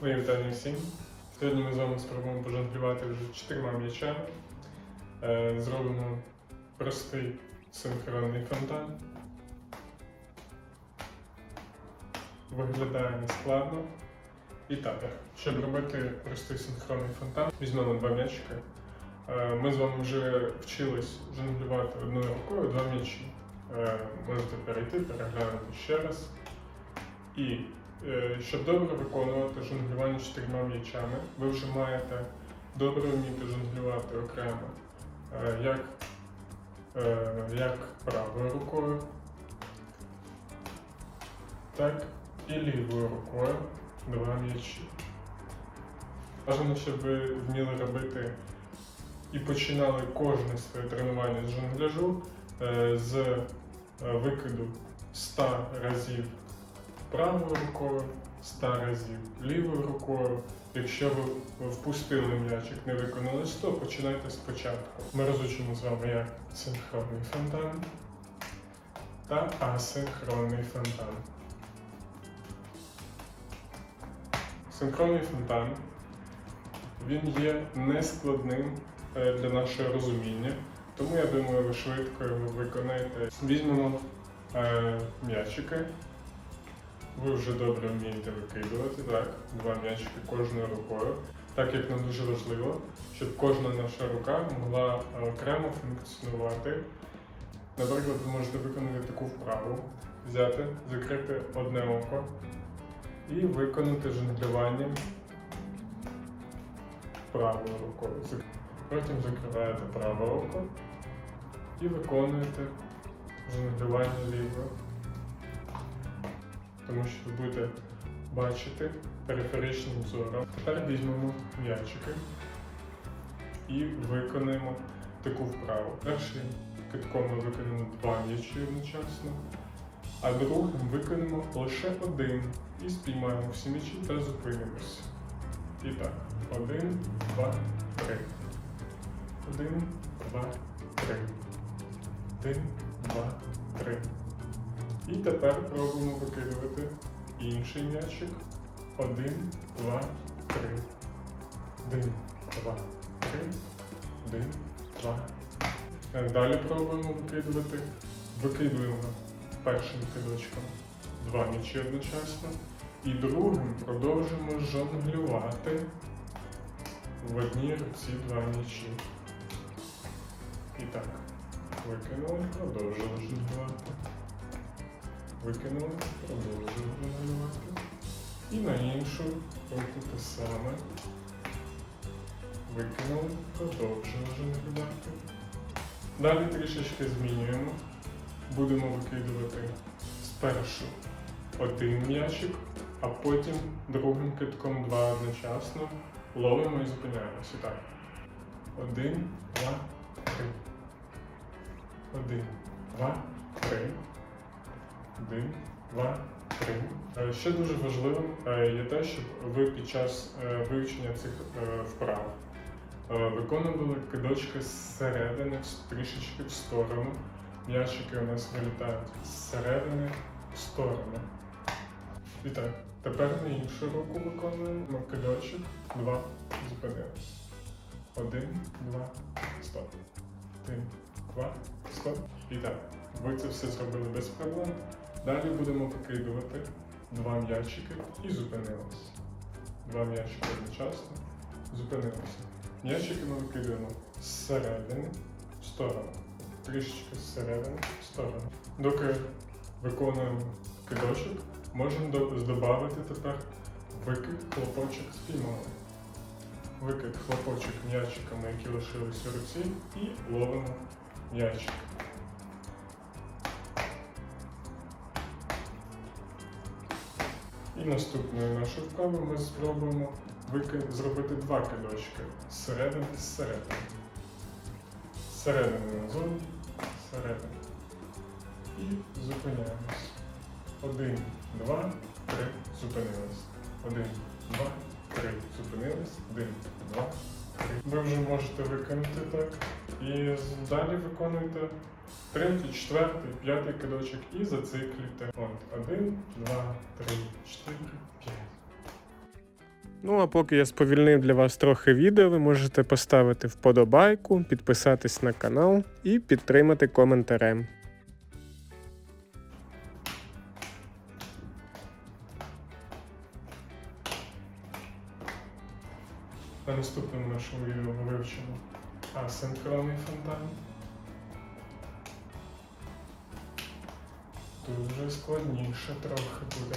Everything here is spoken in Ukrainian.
Мої вітання всім. Сьогодні ми з вами спробуємо пожонглювати вже чотирма м'ячами. Е, Зробимо простий синхронний фонтан. Виглядає нескладно. І так, щоб робити простий синхронний фонтан, візьмемо два м'ячики. Е, Ми з вами вже вчились жонглювати одною рукою два м'ячі. Е, Можете перейти, переглянути ще раз. І щоб добре виконувати жонглювання чотирма м'ячами, ви вже маєте добре вміти жонглювати окремо е, як, е, як правою рукою, так і лівою рукою два м'ячі. Бажано, щоб ви вміли робити і починали кожне своє тренування з жонгляжу е, з е, викиду 100 разів правою рукою, 100 разів лівою рукою. Якщо ви впустили м'ячик, не виконали 100, починайте спочатку. Ми розучимо з вами як синхронний фонтан та асинхронний фонтан. Синхронний фонтан він є нескладним е, для нашого розуміння, тому я думаю, ви швидко його виконаєте. Візьмемо е, м'ячики. Ви вже добре вмієте викидувати, так? Два м'ячики кожною рукою. Так як нам дуже важливо, щоб кожна наша рука могла е, окремо функціонувати. Наприклад, ви можете виконати таку вправу, взяти, закрити одне око і виконати жонглювання правою рукою. Потім закриваєте праве око і виконуєте жонглювання лівою тому що ви будете бачити периферичним зором. Тепер візьмемо м'ячики і виконаємо таку вправу. Першим китком ми виконаємо два м'ячі одночасно, а другим виконаємо лише один і спіймаємо всі м'ячі та зупинимося. І так, один, два, три. Один, два, три. Один, два, три. І тепер пробуємо викидувати інший м'ячик. Один, два, три. Один, два, три. Один, два. Далі пробуємо викидувати. Викидуємо першим кидочком два м'ячі одночасно. І другим продовжуємо жонглювати в одній руці два м'ячі. І так, викинули, продовжили жонглювати. Викинули, продовжуємо малювати. І на іншу руку те саме. Викинули, продовжуємо малювати. Далі трішечки змінюємо. Будемо викидувати спершу один м'ячик, а потім другим китком два одночасно. Ловимо і зупиняємося. Так. Один, два, три. Один, два, три. Один, два, три. Е, Ще дуже важливим е, є те, щоб ви під час е, вивчення цих вправ виконували кидочки зсередини трішечки в сторону. М'ячики у нас вилітають зсередини в сторону. І так, тепер на іншу руку виконуємо кидочок. Два. Зупинились. Один, два, стоп. Один, два, стоп. І так, ви це все зробили без проблем. Далі будемо викидувати два м'ячики і зупинилися. Два м'ячики одночасно. Зупинилися. М'ячики ми викидуємо зсередини в сторону. Трішечки зсередини в сторону. Доки виконуємо кидочок, можемо до- додати тепер викид хлопочок спіймали. Викид хлопочок м'ячиками, які лишились у руці, і ловимо м'ячик. І наступною нашою вправою ми спробуємо зробити два кидочки зсередини і зсередини. Зсередини назовні, зсередини. І зупиняємось. Один, два, три, зупинились. Один, два, три, зупинились. Один, два, три. Ви вже можете виконати так. І далі виконуйте третій, четвертий, п'ятий кидочок і зациклюйте. От один, два, три, чотири, п'ять. Ну а поки я сповільнив для вас трохи відео, ви можете поставити вподобайку, підписатись на канал і підтримати коментарем. На наступному нашому відео ми вивчимо асинхронний фонтан. Тут вже складніше трохи буде.